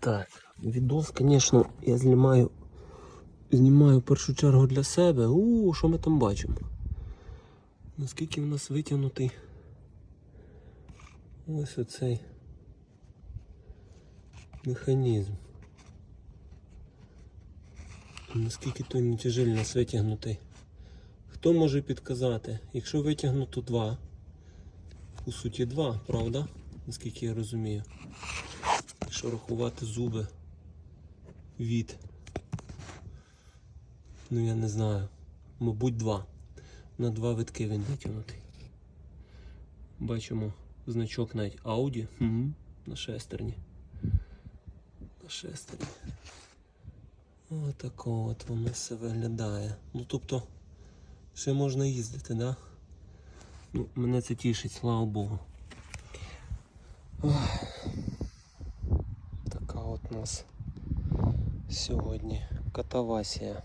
Так, відос, звісно, я знімаю, знімаю в першу чергу для себе. У, що ми там бачимо? Наскільки в нас витягнутий ось оцей механізм. Наскільки той натяжель нас витягнутий. Хто може підказати? Якщо витягнуто два, у суті два, правда? Наскільки я розумію. Якщо рахувати зуби від. Ну я не знаю. Мабуть, два. На два витки він витягнутий. Бачимо значок навіть Audi угу. на шестерні. На шестерні. Отако от воно все виглядає. Ну тобто, ще можна їздити, да? Ну, мене це тішить, слава Богу. Ох. Нас сьогодні катавасія.